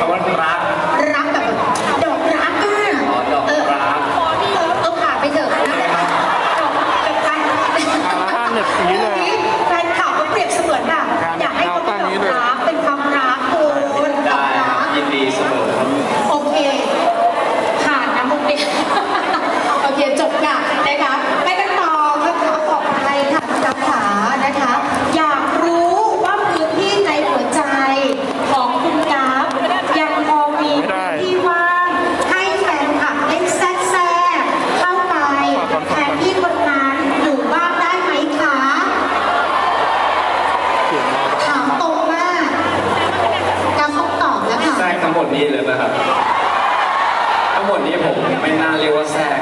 กับวันพระ นี้เลยนะครับ ทั้งหมดนี้ผมไม่น่าเรียกว่าแทรก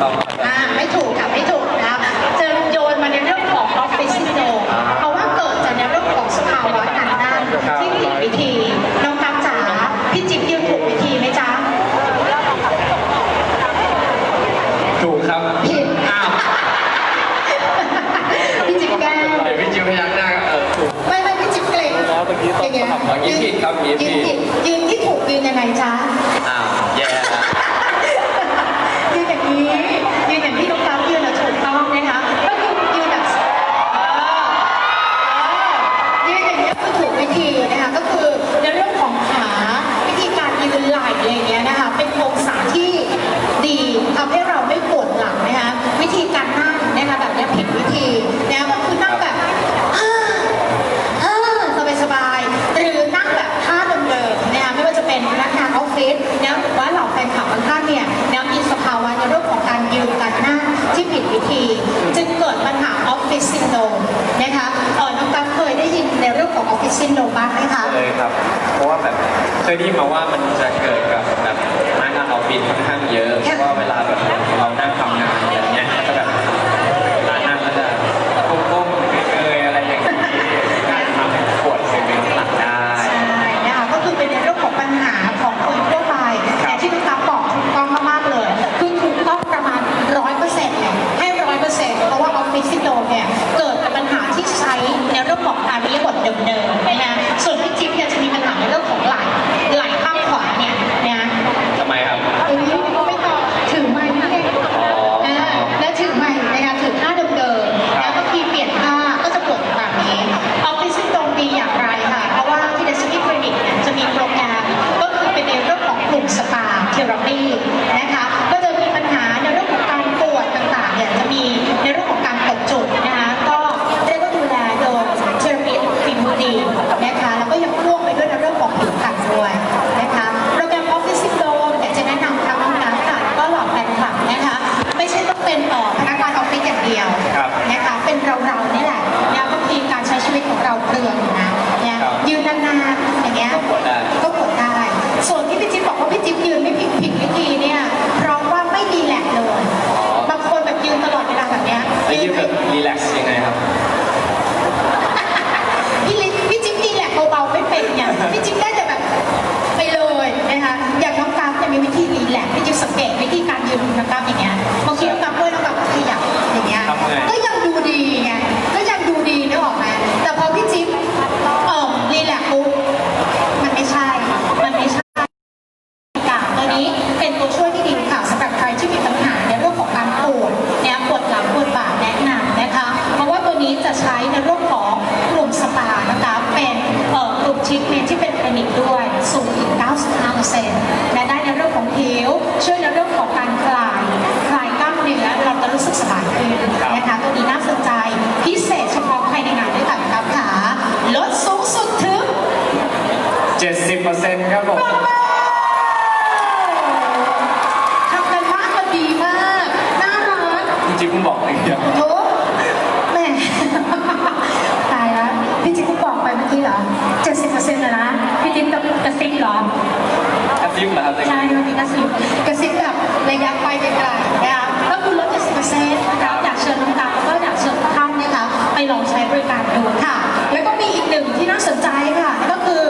ตามมาิชินโนบัไหมคะ เลยครับ เพราะว่าแบบเคยได้มาว่ามันจะเกิดกับแบบไม้งานออฟบินค่อนข้างเยอะเพราะว่า เป็นตัวช่วยที่ดีค่ะสำหรับใครที่มีปัญหาในเรื่องของการปวดนะปวดหลังปวดบ่าแนะนำนะคะ เพราะว่าตัวนี้จะใช้ในเรื่องของกลุ่มสปานะคะเป็นกลุ่มชิคเมนที่เป็นคลินิกด้วยสูงถึง 95%และได้ในเรื่องของผิวช่วยในเรื่องของการคลายคลายกล้ามเนื้อเราจะรู้สึกสบายขึ้นนะคะตัวนี้น่าสนใจพิเศษเฉพาะใครในงานด้วยกันครับค่ะลดสูงสุดถึง 70%ครับผม จิ๊บก็บอกอะไรอย่ะงอ้โถแม่ ตายแล้วพี่จิ๊บก็บอกไปเมื่อกี้เหรอเจ็ดสิบเปอร์เซ็นต์นะนะ พี่จิ๊บกับกระซิบหรอ แอปจิ้มนะครับใช่มันมีกระซิบกระซิบแบบระยะไปไกลๆนะคะแล้วคุณลดเจ็ดสิบเปอร์เซ็นต์นะคะอยากเชิญน้องตาวก็อยากเชิญท่านนะคะไปลองใช้บริการดูค่ะ แล้วก็มีอีกหนึ่งที่น่าสนใจค่ะก็คือ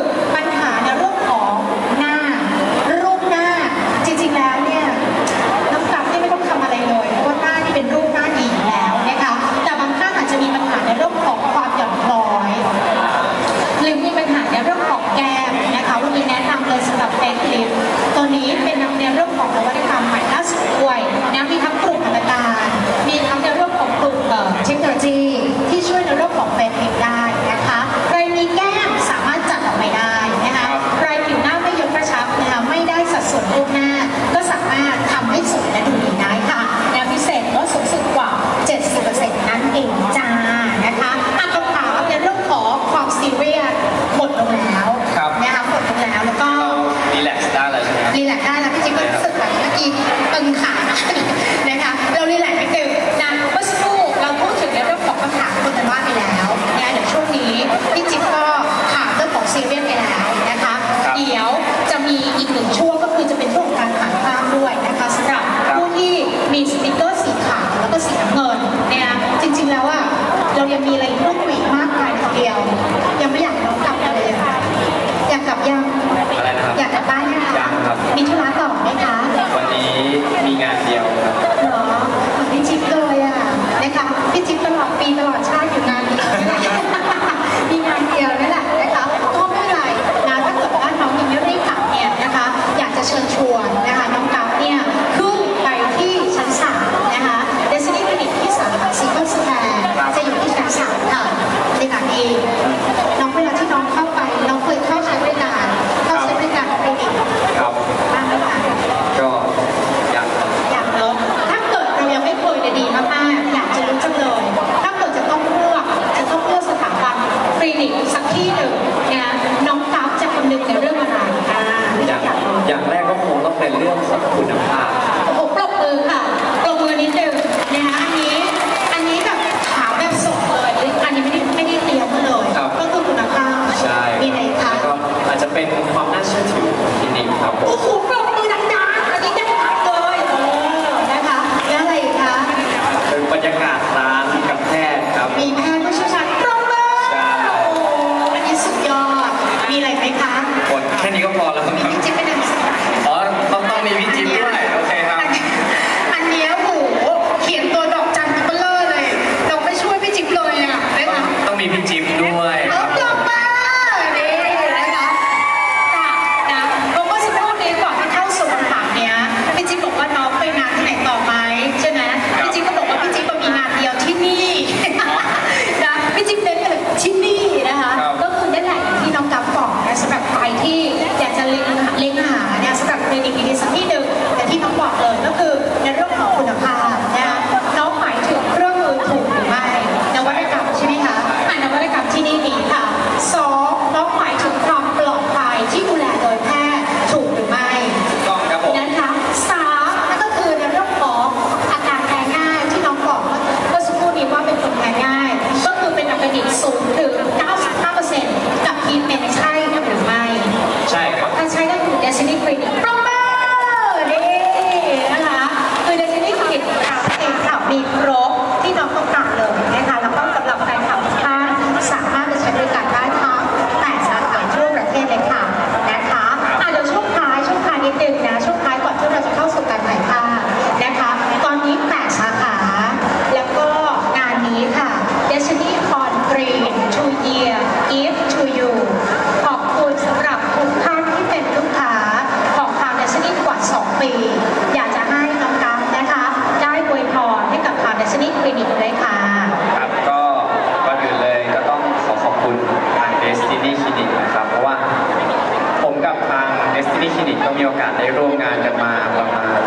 เอสติเม Clinic ก็มีโอกาสได้ร่วมงานกันมาประมาณ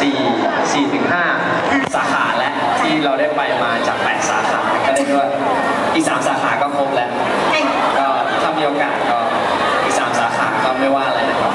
4 4ถึง5สาขาแล้วที่เราได้ไปมาจาก 8 สาขาก็ได้ด้วยอีก 3 สาขาก็ครบแล้ว ก็ถ้ามีโอกาสก็อีก 3 สาขาก็ไม่ว่าอะไรนะครับ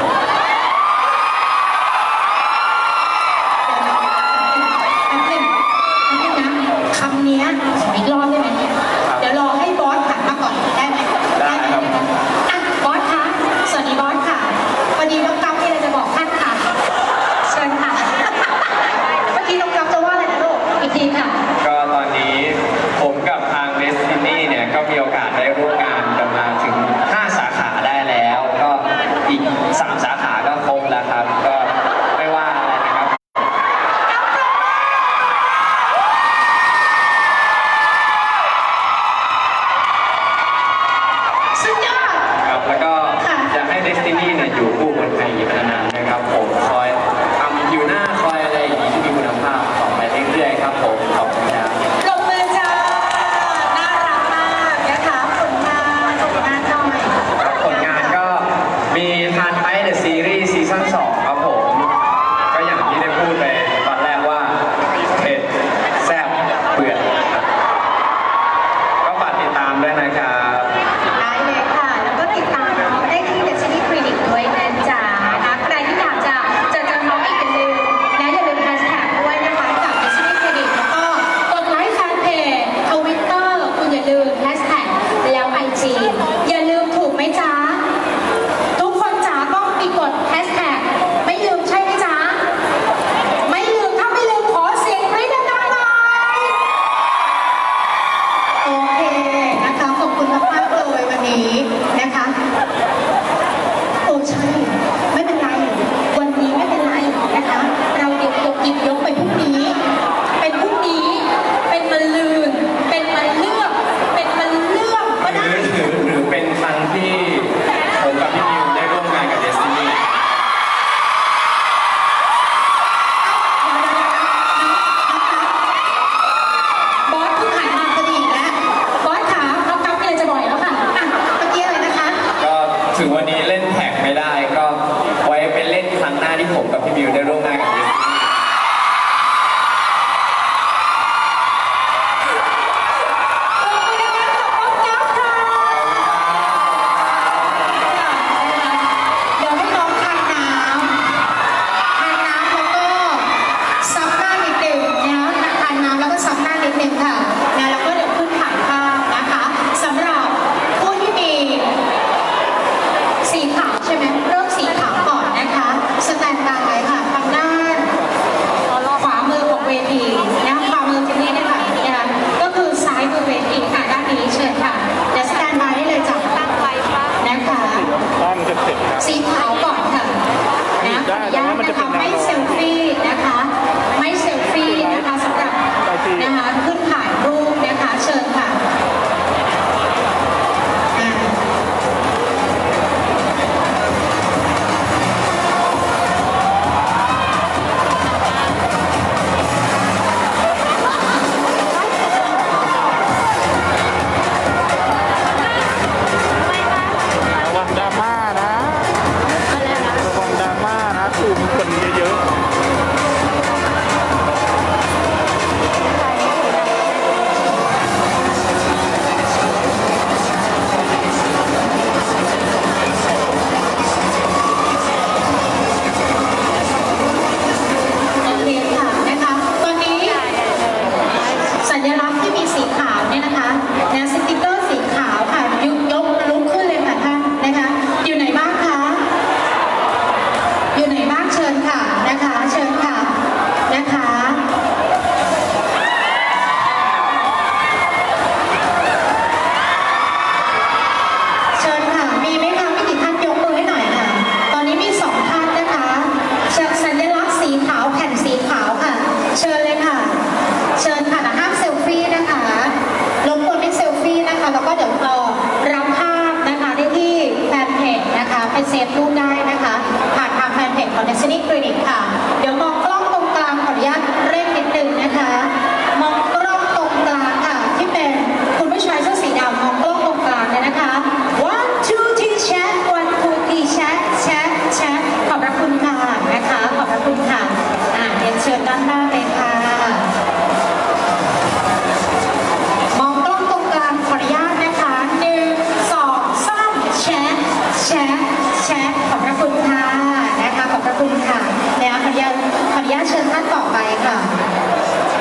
คุณค่ะ แล้วขออนุญาตขออนุญาตเชิญท่านต่อไปค่ะ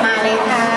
มาเลยค่ะ